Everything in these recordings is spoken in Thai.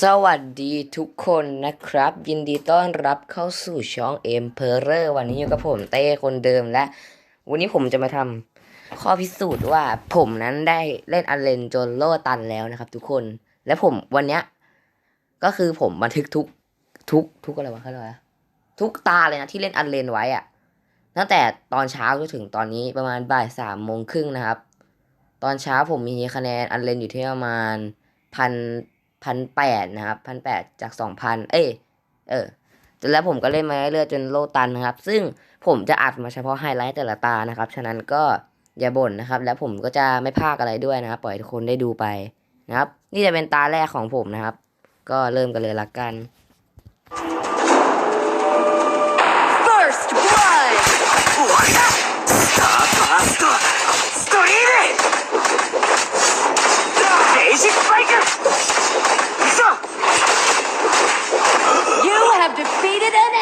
สวัสดีทุกคนนะครับ ยินดีต้อนรับเข้าสู่ช่อง e m p e r o r วันนี้อยู่กับผมเต้คนเดิมและ วันนี้ผมจะมาทำข้อพิสูจน์ว่าผมนั้นได้เล่นอันเลนจนโลตันแล้วนะครับ ทุกคนและผมวันเนี้ยก็คือผมบันทึกทุกทุกทุกอะไรวะเขาเรียกว่าอะไรทุกตาเลยนะที่เล่นอันเลนไว้อะตั้งแต่ตอนเช้าจนถึงตอนนี้ประมาณบ่ายสามโมงครึ่งนะครับ ตอนเช้าผมมีคะแนนอันเลนอยู่ที่ประมาณพัน พันแปดนะครับพันแปดจากสองพันเอ้ยเออแล้วผมก็เล่นมาเรื่อยๆจนโลตันนะครับ ซึ่งผมจะอัดมาเฉพาะไฮไลท์แต่ละตานะครับ ฉะนั้นก็อย่าบ่นนะครับ แล้วผมก็จะไม่พากอะไรด้วยนะครับ ปล่อยทุกคนได้ดูไปนะครับ นี่จะเป็นตาแรกของผมนะครับ ก็เริ่มกันเลยละกัน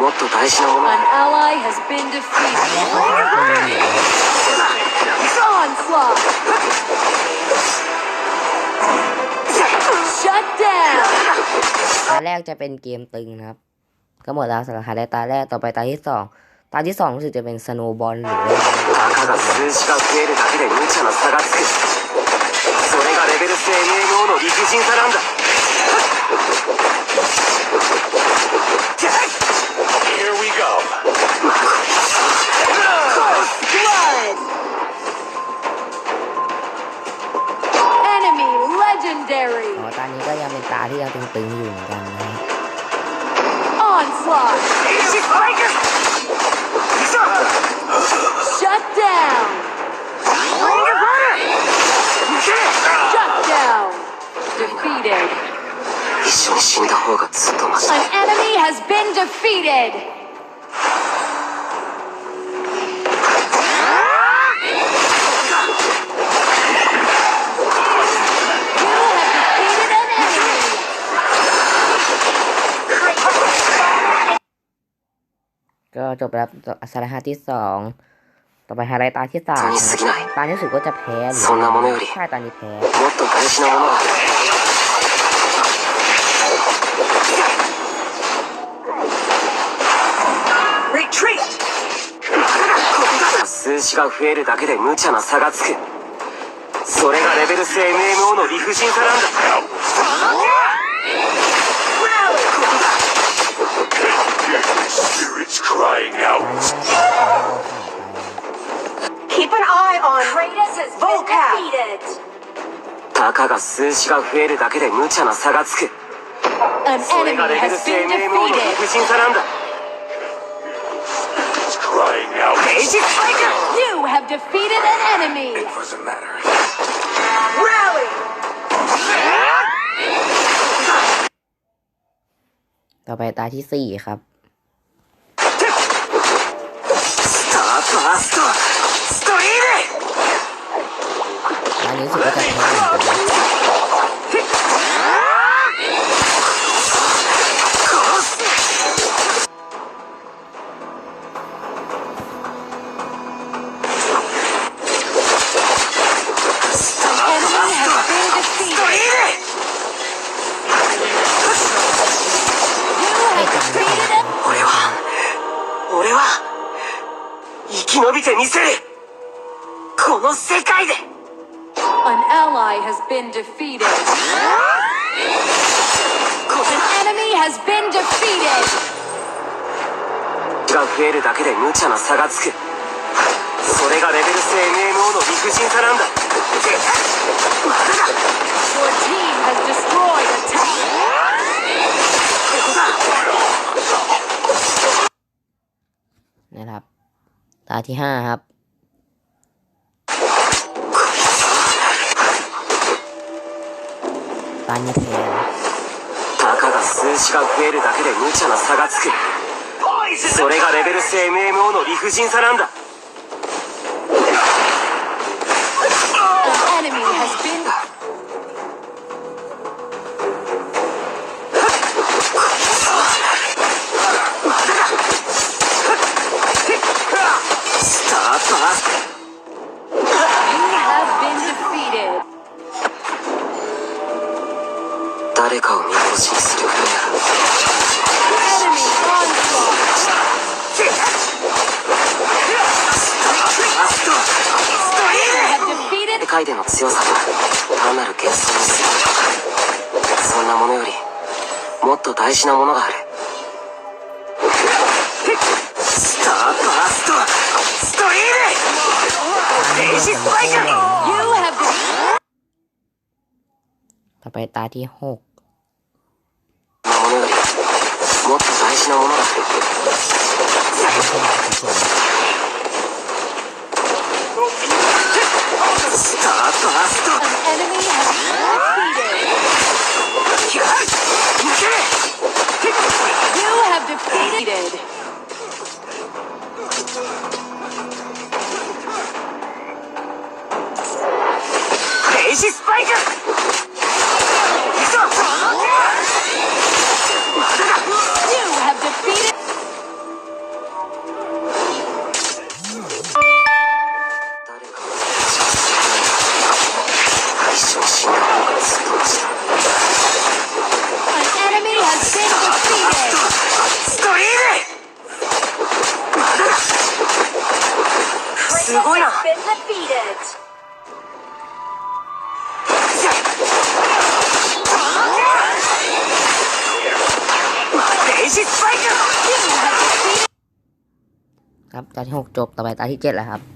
もっと大事なもの An ally has been defeated! Onslaught! Shut down! ตาแรกจะเป็นเกมตึงนะครับ ก็หมดแล้วสำหรับไฮไลท์ตาแรกต่อไปตาที่สองตาที่สองรู้สึกจะเป็นสโนบอลหรือว่า たかが数字が増えるだけで無茶な差がつくそれがレベル制 MMO の理不尽さなんだ ยังตึงๆอยู่เหมือนกันนะฮะ Onslaught Easy Breaker Shut down. Breaker Shut down. Defeated. An enemy has been defeated. จบแล้วสาระหาที่สองต่อไปไฮไลท์ตาที่สาม 本に過ぎない ตานี้รู้สึกว่าจะแพ้หรือ そんなものより ใช่ตานี้แพ้ もっと大事なものが Retreat! 数字が増えるだけで無茶な差がつくそれがレベル制 MMO の理不尽さなんだ crying out ตานี้น่าจะ Keep an eye on Kratos has been defeated! たかが数字が増えるだけで無茶な差がつく An それ enemy がレベル has 制 been MMO の理 defeated! 不尽さなんだ crying out レイジスパイク You have defeated an enemy! doesn't matter Rally! ต่อไปตาที่สี่ครับ 生き延びてみせるこの世界で An ally has been defeated. An enemy has been defeated. が増えるだけで無茶な差がつくそれがレベル制 MMO の理不尽さなんだまだだ Your team has destroyed a tower. นะครับ ตาที่ห้าครับ ตานี้แพ้นะ 子が増えるだけで無茶な差がつくそれがレベルス MMO の理不尽さなんだ 単なる幻想にするそんなものよりもっと大事なものがあるスターバーストストリームレイジスパイク You have defeated ต่อไปตาที่หก そんなものよりもっと大事なものが Stop. An enemy has defeated. You have defeated. Crazy Spider! すごいな Been defeated. レイジスパイク You have defeated ครับตาที่หกจบต่อไปตาที่เจ็ดแล้วครับ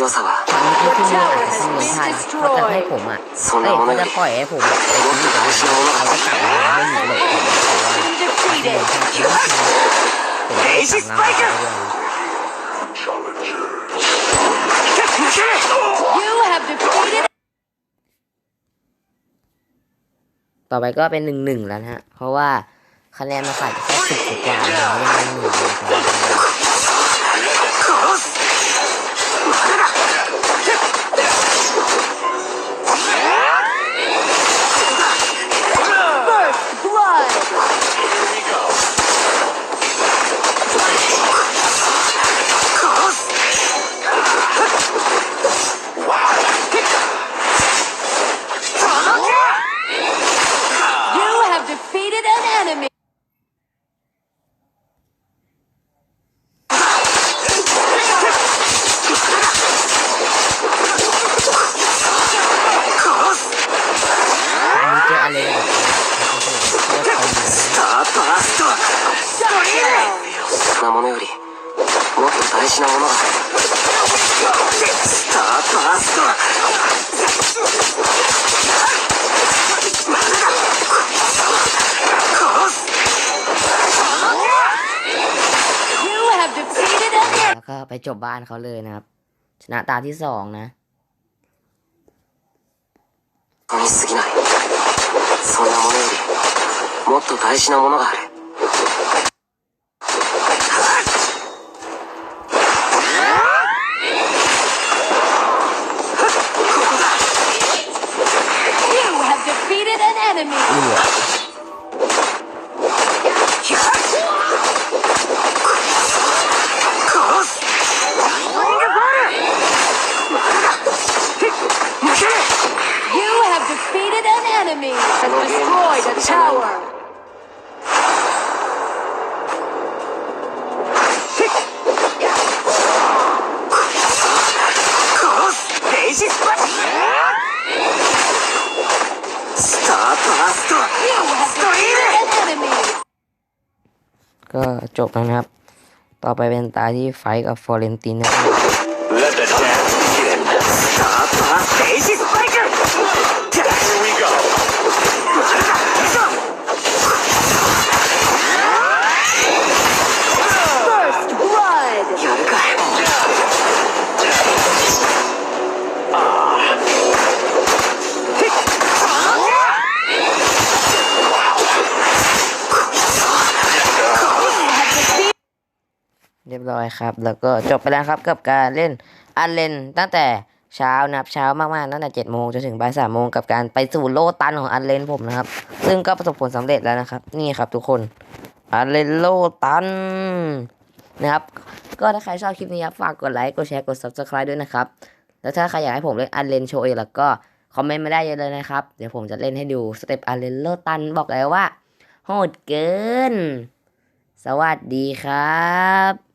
強さは ครั้งที่ขึ้นมาอาจจะต้องมีท่าเขาจะให้ผมอ่ะ そん เอ้ ないもの เขา よ จะ り ปล่อยให้ผมไปทิ้งอยู่ตรงนั้นเขาก็กลับมาไม่หนีหลบผมเพราะว่า been ผม defeated. ผมได้สั่งงานไปด้วย 抜ける You have defeated ต่อไปก็เป็นหนึ่งหนึ่งแล้วนะฮะ เพราะว่าคะแนนมาขาดแค่สิบกว่าๆนะยังเป็นหนึ่งอยู่นะครับ enemy. แล้วก็ไปจบบ้านเขาเลยนะครับ ชนะตาที่สองนะ に過ぎないそんなものよりもっと大事なものがある enemy has destroyed a tower. Stop, ก็จบแล้วนะครับ ต่อไปเป็นตาที่ไฟกับฟอเรนตินนะครับ Let the dance begin. Stop, stop, Daisy Spiker! บร้อยครับ แล้วก็จบไปแล้วครับกับการเล่นอันเลนตั้งแต่เช้านะครับเช้ามากๆตั้งแต่เจ็ดโมงจนถึงบ่ายสามโมงกับการไปสู่โลตันของอันเลนผมนะครับ ซึ่งก็ประสบผลสำเร็จแล้วนะครับ นี่ครับทุกคนอันเลนโลตันนะครับ ก็ถ้าใครชอบคลิปนี้ครับฝากกดไลค์กดแชร์กด subscribe ด้วยนะครับ แล้วถ้าใครอยากให้ผมเล่นอันเลนโชว์แล้วก็คอมเมนต์มาได้เยอะเลยนะครับ เดี๋ยวผมจะเล่นให้ดูสเต็ปอันเลนโลตันบอกเลยว่าโหดเกิน สวัสดีครับ